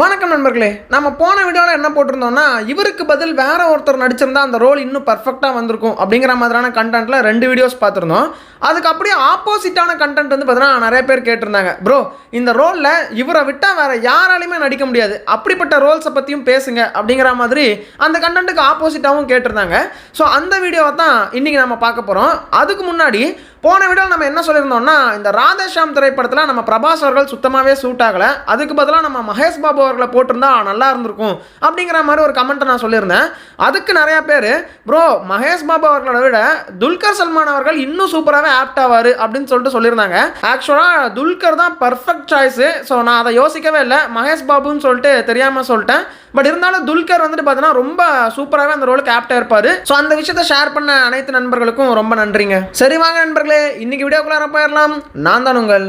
வணக்கம் நண்பர்களே நம்ம போன வீடியோவில் என்ன போட்டிருந்தோம்னா இவருக்கு பதில் வேற ஒருத்தர் நடிச்சிருந்தா அந்த ரோல் இன்னும் பர்ஃபெக்டாக வந்திருக்கும் அப்படிங்கிற மாதிரியான கண்டென்ட்டில் ரெண்டு வீடியோஸ் பார்த்துருந்தோம். அதுக்கு அப்படியே ஆப்போசிட்டான கண்டென்ட் வந்து பார்த்தீங்கன்னா நிறைய பேர் கேட்டிருந்தாங்க. ப்ரோ இந்த ரோலில் இவரை விட்டால் வேற யாராலையுமே நடிக்க முடியாது. அப்படிப்பட்ட ரோல்ஸை பற்றியும் பேசுங்க அப்படிங்கிற மாதிரி அந்த கண்டென்ட்டுக்கு ஆப்போசிட்டாகவும் கேட்டிருந்தாங்க. ஸோ அந்த வீடியோவை தான் இன்றைக்கி நம்ம பார்க்க போகிறோம் அதுக்கு முன்னாடி போன விட நம்ம என்ன சொல்லியிருந்தோம்னா இந்த ராதேஷாம் திரைப்படத்தில் நம்ம பிரபாஸ் அவர்கள் சுத்தமாகவே சூட் ஆகலை. அதுக்கு பதிலாக நம்ம மகேஷ் பாபு அவர்களை போட்டிருந்தா நல்லா இருந்திருக்கும் அப்படிங்கிற மாதிரி ஒரு கமெண்ட்டை நான் சொல்லியிருந்தேன். அதுக்கு நிறையா பேர் ப்ரோ மகேஷ் பாபு அவர்களை விட துல்கர் சல்மான் அவர்கள் இன்னும் சூப்பராகவே ஆப்ட் ஆவார் அப்படின்னு சொல்லிட்டு சொல்லியிருந்தாங்க. ஆக்சுவலாக துல்கர் தான் பர்ஃபெக்ட் சாய்ஸு ஸோ நான் அதை யோசிக்கவே இல்லை. மகேஷ் பாபுன்னு சொல்லிட்டு தெரியாமல் சொல்லிட்டேன். பட் இருந்தாலும் துல்கர் வந்துட்டு பார்த்தீங்கன்னா ரொம்ப சூப்பராகவே அந்த ரோலுக்கு ஆப்டாக இருப்பார். ஸோ அந்த விஷயத்தை ஷேர் பண்ண அனைத்து நண்பர்களுக்கும் ரொம்ப நன்றிங்க. சரி வாங்க நண்பர்களே. இன்னைக்கு வீடியோக்குள்ளார போயிடலாம். நான் தான் உங்கள்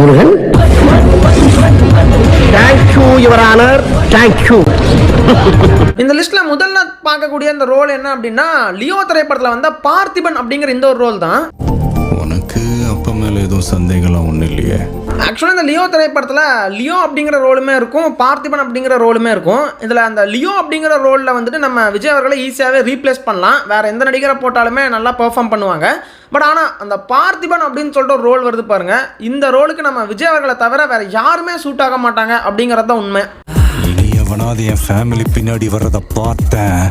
Murugan. Thank you your honour thank you இந்த லிஸ்ட்ல முதல்ல பார்க்கக்கூடிய இந்த ரோல் என்ன அப்படின்னா லியோ திரைப்படத்தில் வந்த பார்த்திபன் அப்படிங்கிற இந்த ஒரு ரோல் தான். உனக்கு அப்பா மேல எதுவும் சந்தேகம்லாம் ஒன்றும் இல்லையே. ஆக்சுவலாக இந்த லியோ திரைப்படத்தில் லியோ அப்படிங்கிற ரோலுமே இருக்கும் பார்த்திபன் அப்படிங்கிற ரோலுமே இருக்கும். இதில் அந்த லியோ அப்படிங்கிற ரோலில் வந்துட்டு நம்ம விஜய் அவர்களை ஈஸியாகவே ரீப்ளேஸ் பண்ணலாம். வேறு எந்த நடிகரை போட்டாலுமே நல்லா பெர்ஃபார்ம் பண்ணுவாங்க. பட் ஆனால் அந்த பார்த்திபன் அப்படின்னு சொல்லிட்டு ஒரு ரோல் வருது பாருங்கள் இந்த ரோலுக்கு நம்ம விஜய் அவர்களை தவிர வேறு யாருமே சூட் ஆக மாட்டாங்க அப்படிங்கிறது தான் உண்மை. என் ஃபேமிலி பின்னாடி வர்றதை பார்த்தேன்.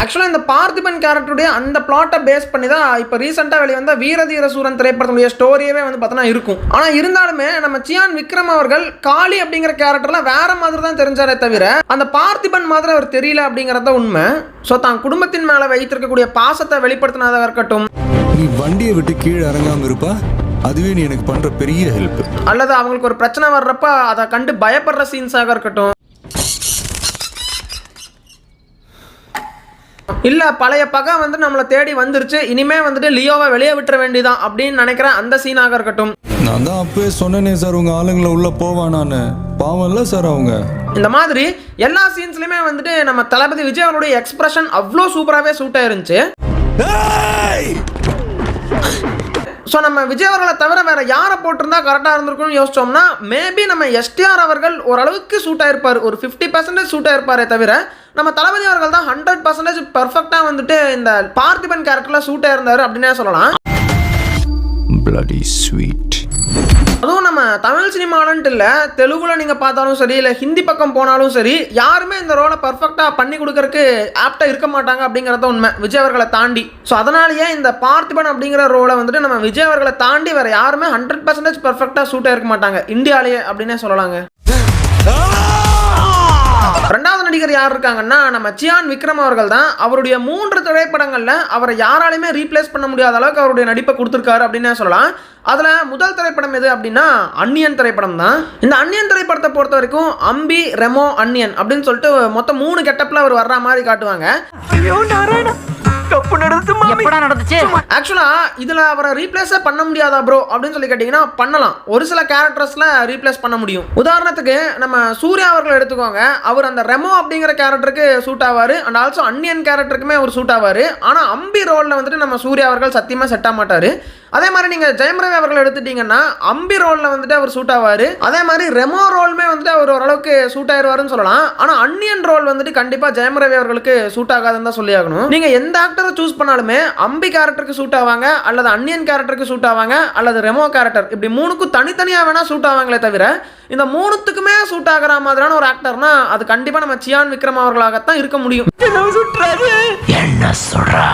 ஆக்சுவலாக இந்த பார்த்திபன் கேரக்டருடைய அந்த பிளாட்டை பேஸ் பண்ணி தான் இப்போ ரீசெண்டாக வெளிவந்த வீரதீர சூரன் திரைப்படத்துடைய ஸ்டோரியே வந்து பார்த்தோன்னா இருக்கும். ஆனால் இருந்தாலுமே நம்ம சியான் விக்ரம் அவர்கள் காளி அப்படிங்கிற கேரக்டர்லாம் வேற மாதிரி தான் தெரிஞ்சாரே தவிர அந்த பார்த்திபன் மாதிரி அவர் தெரியல அப்படிங்கிறது உண்மை. ஸோ தான் குடும்பத்தின் மேலே வைத்திருக்கக்கூடிய பாசத்தை வெளிப்படுத்தினதாக இருக்கட்டும். நீ வண்டியை விட்டு கீழே இறங்காம இருப்பா? அதுவே நீ எனக்கு பண்ற பெரிய ஹெல்ப் அல்லது அவங்களுக்கு ஒரு பிரச்சனை வர்றப்ப அதை கண்டு பயப்படுற சீன்ஸாக இருக்கட்டும். இல்ல பழைய பகை வந்து நம்மளை தேடி வந்துருச்சு. இனிமே வந்துட்டு லியோவை வெளியே விட்டுற வேண்டியதான் அப்படின்னு நினைக்கிற அந்த சீனாக இருக்கட்டும். நான் தான் அப்பவே சொன்னேனே சார் உங்க ஆளுங்களை உள்ள போவானான்னு பாவம் இல்ல சார் அவங்க. இந்த மாதிரி எல்லா சீன்ஸ்லையுமே வந்துட்டு நம்ம தளபதி விஜய் அவருடைய எக்ஸ்பிரஷன் அவ்வளோ சூப்பராகவே சூட் ஆயிருந்துச்சு. ஸோ நம்ம விஜய் அவர்களை தவிர வேற யாரை போட்டிருந்தா கரெக்டாக இருந்திருக்கும்னு யோசிச்சோம்னா மேபி நம்ம எஸ்டிஆர் அவர்கள் ஓரளவுக்கு சூட் ஆயிருப்பார். ஒரு ஃபிஃப்டி பர்சன்டேஜ் சூட் ஆயிருப்பாரே தவிர நம்ம தளபதி அவர்கள் தான் ஹண்ட்ரட் பர்சன்டேஜ் பர்ஃபெக்டாக வந்துட்டு இந்த பார்த்திபன் கேரக்டரில் சூட் ஆயிருந்தார் அப்படின்னே சொல்லலாம். ஸ்வீட் அதுவும் நம்ம தமிழ் சினிமாலன்ட்டு இல்லை தெலுங்குல நீங்கள் பார்த்தாலும் சரி இல்லை ஹிந்தி பக்கம் போனாலும் சரி யாருமே இந்த ரோலை பர்ஃபெக்டாக பண்ணி கொடுக்கறக்கு ஆப்டாக இருக்க மாட்டாங்க அப்படிங்கிறத உண்மை. விஜய் அவர்களை தாண்டி. ஸோ அதனாலேயே இந்த பார்த்திபன் அப்படிங்கிற ரோலை வந்துட்டு நம்ம விஜய் அவர்களை தாண்டி வேற யாருமே ஹண்ட்ரட் பர்சன்டேஜ் பர்ஃபெக்டாக சூட்டாக இருக்க மாட்டாங்க. இந்தியாலேயே அப்படின்னே சொல்லலாங்க. ரெண்டாவது நடிகர் யார் இருக்காங்கன்னா நம்ம சியான் விக்ரம் அவர்கள் தான். அவருடைய மூன்று திரைப்படங்களில் அவரை யாராலையுமே ரீப்ளேஸ் பண்ண முடியாத அளவுக்கு அவருடைய நடிப்பை கொடுத்துருக்காரு அப்படின்னு சொல்லலாம். அதில் முதல் திரைப்படம் எது அப்படின்னா அன்னியன் திரைப்படம் தான். இந்த அன்னியன் திரைப்படத்தை பொறுத்த வரைக்கும் அம்பி ரெமோ அன்னியன் அப்படின்னு சொல்லிட்டு மொத்தம் மூணு கெட்டப்பில் அவர் வர்ற மாதிரி காட்டுவாங்க. எப்படா நடந்துச்சு? ஆக்சுவலா இதுல அவரை ரீப்ளேஸே பண்ண முடியாதா ப்ரோ அப்படின்னு சொல்லி கேட்டிங்கன்னா பண்ணலாம். ஒரு சில கேரக்டர்ஸ்ல ரீப்ளேஸ் பண்ண முடியும். உதாரணத்துக்கு நம்ம சூர்யா அவர்கள் எடுத்துக்கோங்க. அவர் அந்த ரெமோ அப்படிங்கிற கேரக்டருக்கு சூட் ஆவாரு. அண்ட் ஆல்சோ அன்னியன் கேரக்டருக்குமே அவர் சூட் ஆவாரு. ஆனா அம்பி ரோல்ல வந்துட்டு நம்ம சூர்யா அவர்கள் சத்தியமா செட் ஆக மாட்டாரு. அதே மாதிரி நீங்க ஜெயம் ரவி அவர்கள் எடுத்துட்டீங்கன்னா அம்பி ரோல்ல வந்துட்டு அவர் சூட் ஆவார். அதே மாதிரி ரெமோ ரோலுமே வந்துட்டு அவர் ஓரளவுக்கு சூட் ஆயிடுவாருன்னு சொல்லலாம். ஆனா அன்னியன் ரோல் வந்துட்டு கண்டிப்பா ஜெயம் ரவி அவர்களுக்கு சூட் ஆகாதுன்னு தான் சொல்லி ஆகணும் நீங்க எந்த ஆக்டரை சூஸ் பண்ணாலுமே அம்பி கேரக்டருக்கு சூட் ஆவாங்க அல்லது அன்னியன் கேரக்டருக்கு சூட் ஆவாங்க அல்லது ரெமோ கேரக்டர் இப்படி மூணுக்கும் தனித்தனியா வேணா சூட் ஆவாங்களே தவிர இந்த மூணுத்துக்குமே சூட் ஆகிற மாதிரியான ஒரு ஆக்டர்னா அது கண்டிப்பா நம்ம சியான் விக்ரம் அவர்களாகத்தான் இருக்க முடியும். என்ன சொல்றா?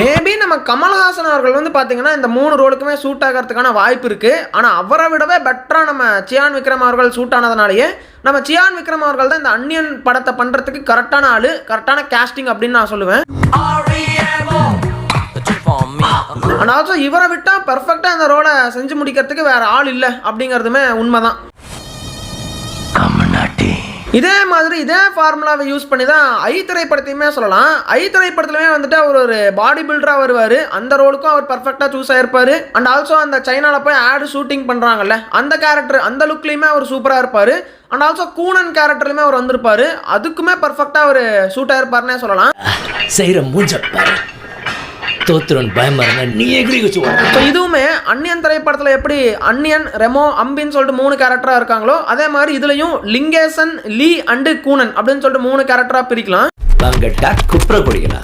மேபி நம்ம கமல்ஹாசன் அவர்கள் வந்து பாத்தீங்கன்னா இந்த மூணு ரோலுக்குமே சூட் ஆகிறதுக்கான வாய்ப்பு இருக்கு. ஆனா அவரை விடவே பெட்டரா நம்ம சியான் விக்ரம் அவர்கள் சூட் ஆனதுனாலயே நம்ம சியான் விக்ரம் அவர்கள் தான் இந்த அன்னியன் படத்தை பண்றதுக்கு கரெக்டான ஆளு கரெக்டான கேஸ்டிங் அப்படின்னு நான் சொல்லுவேன். அண்ட் ஆல்சோ இவரை விட்டா பெர்ஃபெக்டா இந்த ரோலை செஞ்சு முடிக்கிறதுக்கு வேற ஆள் இல்லை அப்படிங்கிறதுமே உண்மைதான். கம்மநாட்டி இதே மாதிரி இதே ஃபார்முலாவை யூஸ் பண்ணி தான் ஐ திரைப்படத்தையுமே சொல்லலாம். ஐ திரைப்படத்துலையுமே வந்துட்டு அவர் ஒரு பாடி பில்டராக வருவார். அந்த ரோலுக்கும் அவர் பர்ஃபெக்டாக சூஸ் ஆயிருப்பாரு. அண்ட் ஆல்சோ அந்த சைனாவில் போய் ஆடு ஷூட்டிங் பண்ணுறாங்கல்ல அந்த கேரக்டர் அந்த லுக்லேயுமே அவர் சூப்பராக இருப்பார். அண்ட் ஆல்சோ கூனன் கேரக்டர்லையுமே அவர் வந்திருப்பாரு. அதுக்குமே பர்ஃபெக்டாக அவர் சூட் ஆயிருப்பாருன்னே சொல்லலாம். செய்யற மூஞ்ச பாரு தோத்துறன் பயமா இருந்தா நீ எகிரி வச்சு. ஸோ இதுவுமே அன்னியன் திரைப்படத்தில் எப்படி அன்னியன் ரெமோ அம்பின்னு சொல்லிட்டு மூணு கேரக்டராக இருக்காங்களோ அதே மாதிரி இதுலயும் லிங்கேசன் லீ அண்டு கூனன் அப்படின்னு சொல்லிட்டு மூணு கேரக்டராக பிரிக்கலாம் வாங்கட்டா குப்புற கொடிகளா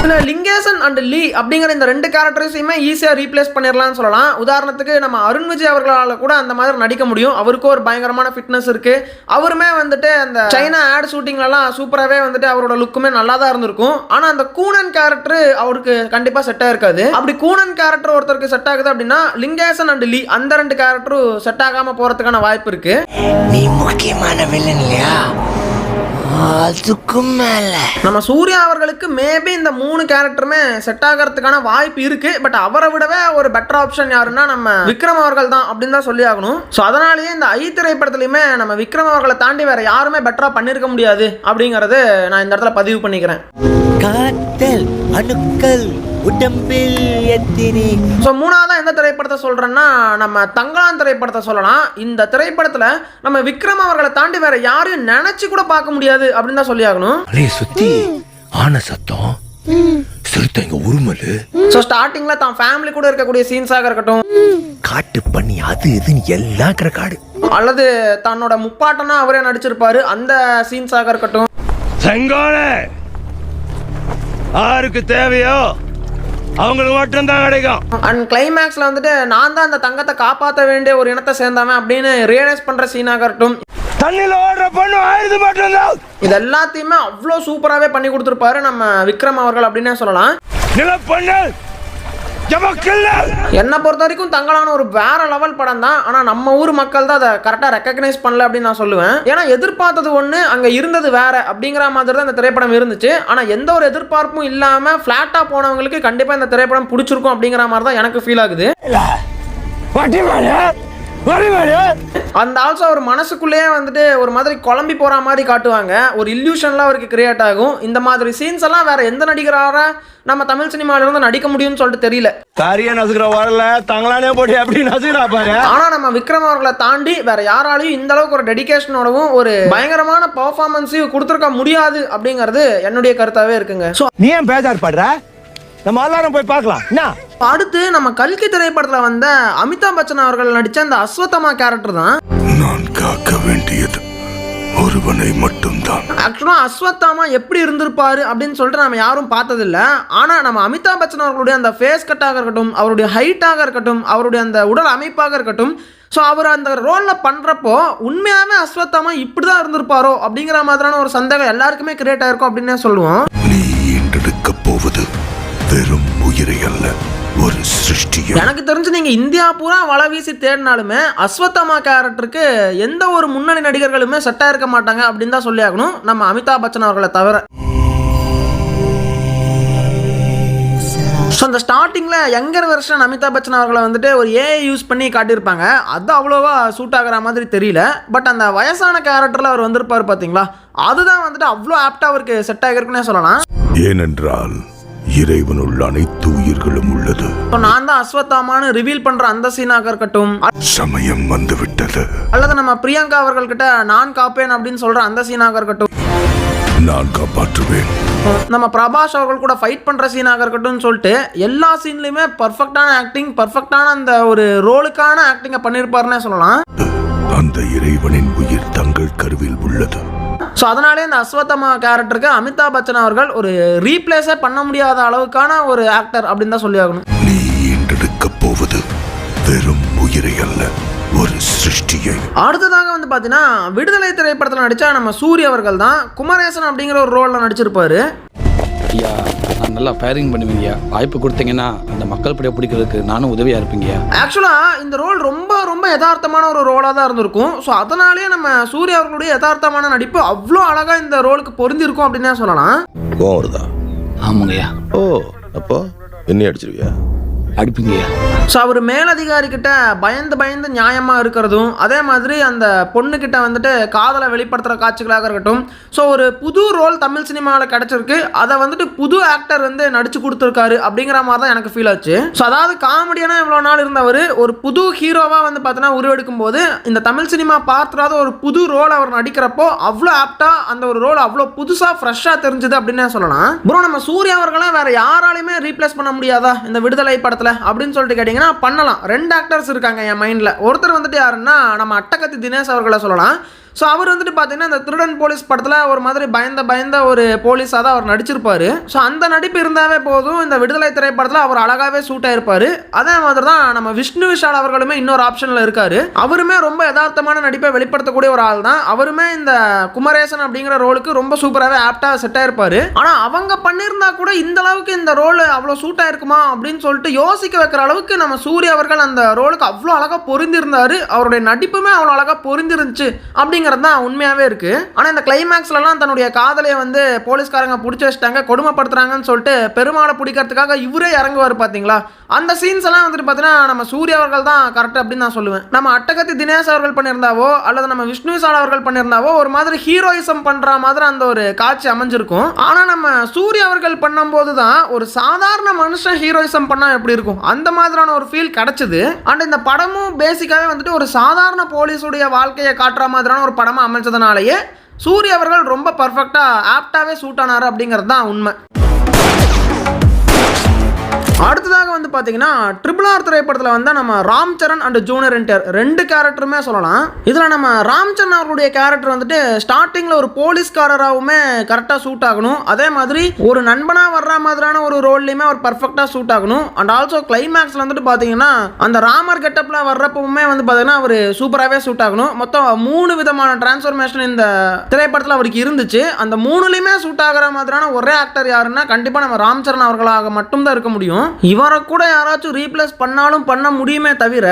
இதில் லிங்கேசன் அண்ட் லீ அப்படிங்கிற இந்த ரெண்டு கேரக்டர்ஸையுமே ஈஸியாக ரீப்ளேஸ் பண்ணிடலாம்னு சொல்லலாம். உதாரணத்துக்கு நம்ம அருண் விஜய் அவர்களால் கூட அந்த மாதிரி நடிக்க முடியும். அவருக்கும் ஒரு பயங்கரமான ஃபிட்னஸ் இருக்குது அவருமே வந்துட்டு அந்த சைனா ஆட் ஷூட்டிங்லலாம் சூப்பராகவே வந்துட்டு அவரோட லுக்குமே நல்லா தான் இருந்திருக்கும். ஆனால் அந்த கூனன் கேரக்டர் அவருக்கு கண்டிப்பாக செட் ஆயிருக்காது. அப்படி கூனன் கேரக்டர் ஒருத்தருக்கு செட் ஆகுது அப்படின்னா லிங்கேசன் அண்ட் லீ அந்த ரெண்டு கேரக்டரும் செட் ஆகாமல் போகிறதுக்கான வாய்ப்பு இருக்குது நீ முக்கியமான வில்லன் இல்லையா? அதுக்கும் மேல. நம்ம சூர்யா அவர்களுக்கு மேபி இந்த மூணு கேரக்டருமே செட் ஆகிறதுக்கான வாய்ப்பு இருக்கு. பட் அவரை விடவே ஒரு பெட்டர் ஆப்ஷன் யாருன்னா நம்ம விக்ரம் அவர்கள் தான் அப்படின்னு தான் சொல்லி ஆகணும். ஸோ அதனாலேயே இந்த ஐ திரைப்படத்துலையுமே நம்ம விக்ரம் அவர்களை தாண்டி வேற யாருமே பெட்டரா பண்ணியிருக்க முடியாது அப்படிங்கறது நான் இந்த இடத்துல பதிவு பண்ணிக்கிறேன். காத்தல் அணுக்கள் உடம்பில் எத்தினி. ஸோ மூணாவதா எந்த திரைப்படத்தை சொல்றேன்னா நம்ம தங்கலான் திரைப்படத்தை சொல்லலாம். இந்த திரைப்படத்துல நம்ம விக்ரம் அவர்களை தாண்டி வேற யாரையும் நினைச்சு கூட பார்க்க முடியாது அப்படின்னு தான் சொல்லி ஆகணும் அடே சுத்தி ஆன சத்தம். சிறுத்தை இங்க உருமலு. ஸோ ஸ்டார்டிங்ல தான் ஃபேமிலி கூட இருக்கக்கூடிய சீன்ஸாக இருக்கட்டும். காட்டு பண்ணி அது இதுன்னு எல்லாம் இருக்கிற காடு. அல்லது தன்னோட முப்பாட்டனா அவரே நடிச்சிருப்பாரு அந்த சீன்ஸாக இருக்கட்டும். செங்கோல யாருக்கு தேவையோ அவங்களுக்கு மட்டும்தான் கிடைக்கும். அண்ட் கிளைமேக்ஸ்ல வந்துட்டு நான் தான் அந்த தங்கத்தை காப்பாற்ற வேண்டிய ஒரு இனத்தை சேர்ந்தவன் அப்படின்னு ரியலைஸ் பண்ற சீனாக இருக்கட்டும். தண்ணியில ஓடுற பொண்ணு ஆயுது மட்டும்தான். இது எல்லாத்தையுமே அவ்வளோ சூப்பராகவே பண்ணி கொடுத்துருப்பாரு நம்ம விக்ரம் அவர்கள் அப்படின்னே சொல்லலாம். நில பொண்ணு என்னை பொறுத்த வரைக்கும் தங்கலான ஒரு வேற லெவல் படம் தான். ஆனால் நம்ம ஊர் மக்கள் தான் அதை கரெக்டாக ரெக்கக்னைஸ் பண்ணல அப்படின்னு நான் சொல்லுவேன். ஏன்னா எதிர்பார்த்தது ஒன்று அங்கே இருந்தது வேற அப்படிங்கிற மாதிரி தான் இந்த திரைப்படம் இருந்துச்சு. ஆனால் எந்த ஒரு எதிர்பார்ப்பும் இல்லாமல் ஃப்ளாட்டாக போனவங்களுக்கு கண்டிப்பாக இந்த திரைப்படம் பிடிச்சிருக்கும் அப்படிங்கிற மாதிரி தான் எனக்கு ஃபீல் ஆகுது. அந்த ஆல்சோ அவர் மனசுக்குள்ளேயே வந்துட்டு ஒரு மாதிரி குழம்பி போற மாதிரி காட்டுவாங்க. ஒரு இல்யூஷன்லாம் அவருக்கு கிரியேட் ஆகும். இந்த மாதிரி சீன்ஸ் எல்லாம் வேற எந்த நடிகரார நம்ம தமிழ் சினிமால இருந்து நடிக்க முடியும்னு சொல்லிட்டு தெரியல. காரிய நசுக்கிற வரல தங்களானே போட்டு எப்படி நசுக்கிறா பாரு. ஆனா நம்ம விக்ரம் அவர்களை தாண்டி வேற யாராலையும் இந்த அளவுக்கு ஒரு டெடிகேஷனோடவும் ஒரு பயங்கரமான பர்ஃபார்மன்ஸையும் கொடுத்துருக்க முடியாது அப்படிங்கிறது என்னுடைய கருத்தாவே இருக்குங்க. நீ ஏன் பேஜார் படுற? நம்ம எல்லாரும் போய் பார்க்கலாம். என்ன? அடுத்து நம்ம கல்கி திரைப்படத்துல வந்த அமிதாப் பச்சன் அவர்கள் நடிச்ச அந்த அஸ்வத்தமா கேரக்டர் தான். நான் காக்க வேண்டியது ஒருவனை மட்டும்தான். ஆக்சுவலாக அஸ்வத்தாமா எப்படி இருந்திருப்பாரு அப்படின்னு சொல்லிட்டு நம்ம யாரும் பார்த்ததில்ல. ஆனால் நம்ம அமிதாப் பச்சன் அவர்களுடைய அந்த ஃபேஸ் கட்டாக இருக்கட்டும் அவருடைய ஹைட்டாக இருக்கட்டும் அவருடைய அந்த உடல் அமைப்பாக இருக்கட்டும் ஸோ அவர் அந்த ரோலில் பண்ணுறப்போ உண்மையாகவே அஸ்வத்தாமா இப்படி தான் இருந்திருப்பாரோ அப்படிங்கிற மாதிரியான ஒரு சந்தேகம் எல்லாருக்குமே கிரியேட் ஆயிருக்கும் அப்படின்னே சொல்லுவோம். உயிரை அல்ல ஒரு சிருஷ்டியை எனக்கு தெரிஞ்சு நீங்கள் இந்தியா பூரா வலை வீசி தேடினாலுமே அஸ்வத்தாமா கேரக்டருக்கு எந்த ஒரு முன்னணி நடிகர்களுமே செட்டாக இருக்க மாட்டாங்க அப்படின்னு தான் சொல்லி ஆகணும் நம்ம அமிதாப் பச்சன் அவர்களை தவிர. ஸோ அந்த ஸ்டார்டிங்கில் யங்கர் வெர்ஷன் அமிதாப் பச்சன் அவர்களை வந்துட்டு ஒரு ஏஐ யூஸ் பண்ணி காட்டியிருப்பாங்க. அது அவ்வளோவா சூட் ஆகிற மாதிரி தெரியல. பட் அந்த வயசான கேரக்டரில் அவர் வந்திருப்பார் பார்த்தீங்களா அதுதான் வந்துட்டு அவ்வளோ ஆப்டாக அவருக்கு செட் ஆகிருக்குன்னே சொல்லலாம். ஏனென்றால் இறைவனுள் அனைத்து உயிர்களும் உள்ளது. நான் தான் அஸ்வத்தாமான்னு ரிவீல் பண்ணுற அந்த சீனாக இருக்கட்டும் சமயம் வந்துவிட்டது. அல்லது நம்ம பிரியங்கா அவர்கள்கிட்ட நான் காப்பேன் அப்படின்னு சொல்ற அந்த சீனாக இருக்கட்டும் நான் காப்பாற்றுவேன். நம்ம பிரபாஸ் அவர்கள் கூட ஃபைட் பண்ற சீனாக இருக்கட்டும்னு சொல்லிட்டு எல்லா சீன்லயுமே பர்ஃபெக்டான ஆக்டிங் பர்ஃபெக்டான அந்த ஒரு ரோலுக்கான ஆக்டிங்கை பண்ணியிருப்பாருன்னே சொல்லலாம். அந்த இறைவனின் உயிர் தங்கள் கருவில் உள்ளது. ஸோ அதனாலே இந்த அஸ்வத்தமா கேரக்டருக்கு அமிதாப் பச்சன் அவர்கள் ஒரு ரீப்ளேஸே பண்ண முடியாத அளவுக்கான ஒரு ஆக்டர் அப்படின்னு தான் சொல்லி ஆகணும் நீ போவது? வெறும் உயிரை அல்ல ஒரு சிருஷ்டியை. அடுத்ததாக வந்து பார்த்தீங்கன்னா விடுதலை திரைப்படத்தில் நடித்த நம்ம சூரிய அவர்கள் தான் குமரேசன் அப்படிங்கிற ஒரு ரோலில் நடிச்சிருப்பாரு. ஐயா நான் நல்லா ஃபயரிங் பண்ணுவீங்கய்யா. வாய்ப்பு கொடுத்தீங்கன்னா அந்த மக்கள் படையை பிடிக்கிறதுக்கு நானும் உதவியாக இருப்பீங்கய்யா. ஆக்சுவலாக இந்த ரோல் ரொம்ப ரொம்ப யதார்த்தமான ஒரு ரோலாக தான் இருந்திருக்கும். ஸோ அதனாலேயே நம்ம சூர்யா அவர்களுடைய யதார்த்தமான நடிப்பு அவ்வளோ அழகாக இந்த ரோலுக்கு பொருந்திருக்கும் அப்படின்னு சொல்லலாம். கோவம் வருதா? ஆமாங்கய்யா. ஓ அப்போ என்ன அடிச்சிருவியா? அடிப்பீங்கய்யா. ஸோ அவர் மேலதிகாரிக்கிட்ட பயந்து பயந்து நியாயமாக இருக்கிறதும் அதே மாதிரி அந்த பொண்ணுக்கிட்ட வந்துட்டு காதலை வெளிப்படுத்துகிற காட்சிகளாக இருக்கட்டும். ஸோ ஒரு புது ரோல் தமிழ் சினிமாவில் கிடச்சிருக்கு. அதை வந்துட்டு புது ஆக்டர் வந்து நடிச்சு கொடுத்துருக்காரு அப்படிங்கிற மாதிரி தான் எனக்கு ஃபீல் ஆச்சு. ஸோ அதாவது காமெடியான இவ்வளோ நாள் இருந்தவர் ஒரு புது ஹீரோவாக வந்து பார்த்தோன்னா உருவெடுக்கும் போது இந்த தமிழ் சினிமா பார்த்துடாத ஒரு புது ரோல் அவர் நடிக்கிறப்போ அவ்வளோ ஆப்டாக அந்த ஒரு ரோல் அவ்வளோ புதுசாக ஃப்ரெஷ்ஷாக தெரிஞ்சுது அப்படின்னு சொல்லலாம். ப்ரோ நம்ம சூர்யா அவர்களாம் வேறு யாராலையுமே ரீப்ளேஸ் பண்ண முடியாதா இந்த விடுதலை படத்தில்? அப்படின்னு சொல்லிட்டு கேட்டிங்கன்னா பண்ணலாம். ரெண்டு ஆக்டர்ஸ் இருக்காங்க என் மைண்டில் ஒருத்தர் வந்துட்டு யாருன்னா நம்ம அட்டகத்தி தினேஷ் அவர்களை சொல்லலாம். ஸோ அவர் வந்துட்டு பார்த்தீங்கன்னா இந்த திருடன் போலீஸ் படத்தில் ஒரு மாதிரி பயந்த பயந்த ஒரு போலீஸாக தான் அவர் நடிச்சிருப்பார். ஸோ அந்த நடிப்பு இருந்தாவே போதும் இந்த விடுதலை திரைப்படத்தில் அவர் அழகாகவே சூட் ஆயிருப்பாரு. அதே மாதிரி தான் நம்ம விஷ்ணு விஷால் அவர்களுமே இன்னொரு ஆப்ஷனில் இருக்கார். அவருமே ரொம்ப யதார்த்தமான நடிப்பை வெளிப்படுத்தக்கூடிய ஒரு ஆள் தான் அவருமே இந்த குமரேசன் அப்படிங்கிற ரோலுக்கு ரொம்ப சூப்பராகவே ஆப்டாக செட் ஆயிருப்பாரு. ஆனால் அவங்க பண்ணியிருந்தா கூட இந்த அளவுக்கு இந்த ரோல் அவ்வளோ சூட் ஆயிருக்குமா அப்படின்னு சொல்லிட்டு யோசிக்க வைக்கிற அளவுக்கு நம்ம சூர்யா அவர்கள் அந்த ரோலுக்கு அவ்வளோ அழகாக பொருந்திருந்தார் அவருடைய நடிப்புமே அவ்வளோ அழகாக பொருந்திருந்துச்சு. அப்படிங்கிறது தான் உண்மையாகவே இருக்குது ஆனால் இந்த கிளைமேக்ஸ்லலாம் தன்னுடைய காதலியை வந்து போலீஸ்காரங்க பிடிச்சி வச்சிட்டாங்க கொடுமைப்படுத்துறாங்கன்னு சொல்லிட்டு பெருமாளை பிடிக்கிறதுக்காக இவரே இறங்குவார் பார்த்தீங்களா அந்த சீன்ஸ் எல்லாம் வந்துட்டு பார்த்தீங்கன்னா நம்ம சூரிய அவர்கள் தான் கரெக்ட் அப்படின்னு நான் சொல்லுவேன். நம்ம அட்டகத்தி தினேஷ் அவர்கள் பண்ணியிருந்தாவோ அல்லது நம்ம விஷ்ணு விசால் அவர்கள் பண்ணியிருந்தாவோ ஒரு மாதிரி ஹீரோயிசம் பண்ணுற மாதிரி அந்த ஒரு காட்சி அமைஞ்சிருக்கும். ஆனால் நம்ம சூர்யா அவர்கள் பண்ணும்போது தான் ஒரு சாதாரண மனுஷன் ஹீரோயிசம் பண்ணால் எப்படி இருக்கும்? அந்த மாதிரியான ஒரு ஃபீல் கிடச்சிது. அண்ட் இந்த படமும் பேசிக்காகவே வந்துட்டு ஒரு சாதாரண போலீஸுடைய வாழ்க்கையை காட்டுற மாதிரியான ஒரு படமாக அமைச்சதுனாலேயே சூரிய அவர்கள் ரொம்ப பர்ஃபெக்டாக ஆப்டாகவே சூட் ஆனார் அப்படிங்கிறது தான் உண்மை. அடுத்ததாக வந்து பார்த்தீங்கன்னா ட்ரிபிள் ஆர் திரைப்படத்தில் வந்து நம்ம ராம் சரண் அண்ட் ஜூனியர் என்டர் ரெண்டு கேரக்டருமே சொல்லலாம். இதில் நம்ம ராம் சரண் அவர்களுடைய கேரக்டர் வந்துட்டு ஸ்டார்டிங்கில் ஒரு போலீஸ்காரராகவுமே கரெக்டாக சூட் ஆகணும். அதே மாதிரி ஒரு நண்பனாக வர்ற மாதிரியான ஒரு ரோல்லையுமே அவர் பர்ஃபெக்டாக சூட் ஆகணும். அண்ட் ஆல்சோ கிளைமேக்ஸில் வந்துட்டு பார்த்தீங்கன்னா அந்த ராமர் கெட்டப்பில் வர்றப்பவுமே வந்து பார்த்தீங்கன்னா அவர் சூப்பராகவே சூட் ஆகணும். மொத்தம் மூணு விதமான டிரான்ஸ்ஃபர்மேஷன் இந்த திரைப்படத்தில் அவருக்கு இருந்துச்சு. அந்த மூணுலையுமே சூட் ஆகிற மாதிரியான ஒரே ஆக்டர் யாருன்னா கண்டிப்பாக நம்ம ராம் சரண் அவர்களாக மட்டும்தான் இருக்க முடியும். இவரை கூட யாராச்சும் ரீப்ளேஸ் பண்ணாலும் பண்ண முடியுமே தவிர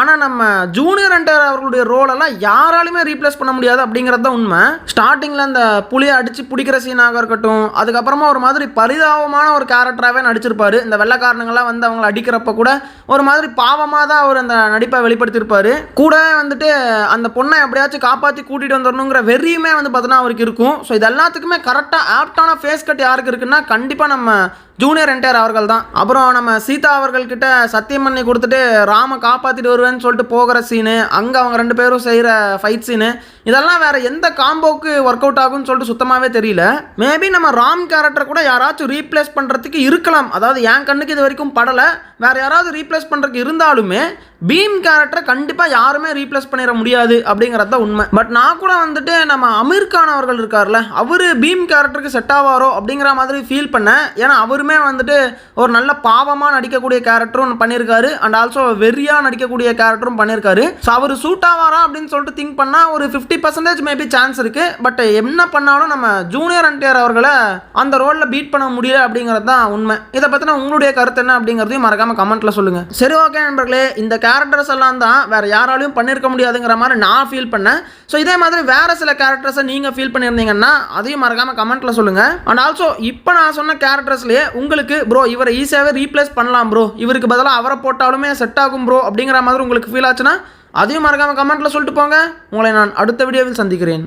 ஆனால் நம்ம ஜூனியர் அண்டர் அவர்களுடைய ரோலெல்லாம் யாராலுமே ரீப்ளேஸ் பண்ண முடியாது அப்படிங்கிறது தான் உண்மை. ஸ்டார்டிங்கில் அந்த புளியை அடித்து பிடிக்கிற சீனாக இருக்கட்டும் அதுக்கப்புறமா ஒரு மாதிரி பரிதாபமான ஒரு கேரக்டராகவே நடிச்சிருப்பார். இந்த வெள்ளக்காரனுங்களாம் வந்து அவங்கள அடிக்கிறப்ப கூட ஒரு மாதிரி பாவமாக தான் அவர் அந்த நடிப்பை வெளிப்படுத்தியிருப்பாரு. கூட வந்துட்டு அந்த பொண்ணை எப்படியாச்சும் காப்பாற்றி கூட்டிகிட்டு வந்துடணுங்கிற வெறியுமே வந்து பார்த்தோன்னா அவருக்கு இருக்கும். ஸோ இது எல்லாத்துக்குமே கரெக்டாக ஆப்டான ஃபேஸ் கட் யாருக்கு இருக்குன்னா கண்டிப்பாக நம்ம ஜூனியர் என்டையர் அவர்கள் தான். அப்புறம் நம்ம சீதா அவர்கள்கிட்ட சத்தியம் பண்ணி கொடுத்துட்டு ராம காப்பாற்றிட்டு வருவேன்னு சொல்லிட்டு போகிற சீனு அங்கே அவங்க ரெண்டு பேரும் செய்கிற ஃபைட் சீனு இதெல்லாம் வேறு எந்த காம்போக்கு ஒர்க் அவுட் ஆகும்னு சொல்லிட்டு சுத்தமாகவே தெரியல. மேபி நம்ம ராம் கேரக்டர் கூட யாராச்சும் ரீப்ளேஸ் பண்ணுறதுக்கு இருக்கலாம். அதாவது என் கண்ணுக்கு இது வரைக்கும் படலை. வேறு யாராவது ரீப்ளேஸ் பண்ணுறதுக்கு இருந்தாலுமே பீம் கேரக்டரை கண்டிப்பாக யாருமே ரீப்ளேஸ் பண்ணிட முடியாது அப்படிங்கிறது தான் உண்மை. பட் நான் கூட வந்துட்டு நம்ம அமீர் கான் அவர்கள் இருக்கார்ல அவர் பீம் கேரக்டருக்கு செட் ஆவாரோ அப்படிங்கிற மாதிரி ஃபீல் பண்ணேன். ஏன்னா அவருமே வந்துட்டு ஒரு நல்ல பாவமாக நடிக்கக்கூடிய கேரக்டரும் பண்ணியிருக்காரு அண்ட் ஆல்சோ வெறியாக நடிக்கக்கூடிய கேரக்டரும் பண்ணியிருக்காரு ஸோ அவர் சூட் ஆவாரா அப்படின்னு சொல்லிட்டு திங்க் பண்ணால் ஒரு fifty fifty percentage maybe chance இருக்குது பட் என்ன பண்ணாலும் நம்ம ஜூனியர் என்டிஆர் அவர்களை அந்த ரோலில் பீட் பண்ண முடியல அப்படிங்கிறது தான் உண்மை. இதை பற்றின உங்களுடைய கருத்து என்ன அப்படிங்கிறதையும் மறக்காம கமெண்ட்டில் சொல்லுங்கள் சரி ஓகே நண்பர்களே இந்த கேரக்டர்ஸ் எல்லாம் தான் வேறு யாராலையும் பண்ணியிருக்க முடியாதுங்கிற மாதிரி நான் ஃபீல் பண்ணேன். ஸோ இதே மாதிரி வேறு சில கேரக்டர்ஸை நீங்கள் ஃபீல் பண்ணியிருந்தீங்கன்னா அதையும் மறக்காம கமெண்ட்டில் சொல்லுங்கள் அண்ட் ஆல்சோ இப்போ நான் சொன்ன கேரக்டர்ஸ்லேயே உங்களுக்கு ப்ரோ இவரை ஈஸியாகவே ரீப்ளேஸ் பண்ணலாம் ப்ரோ இவருக்கு பதிலாக அவரை போட்டாலுமே செட் ஆகும் ப்ரோ அப்படிங்கிற மாதிரி உங்களுக்கு ஃபீல் ஆச்சுன்னா அதையும் மறக்காமல் கமெண்ட்டில் சொல்லிட்டு போங்க. உங்களை நான் அடுத்த வீடியோவில் சந்திக்கிறேன்.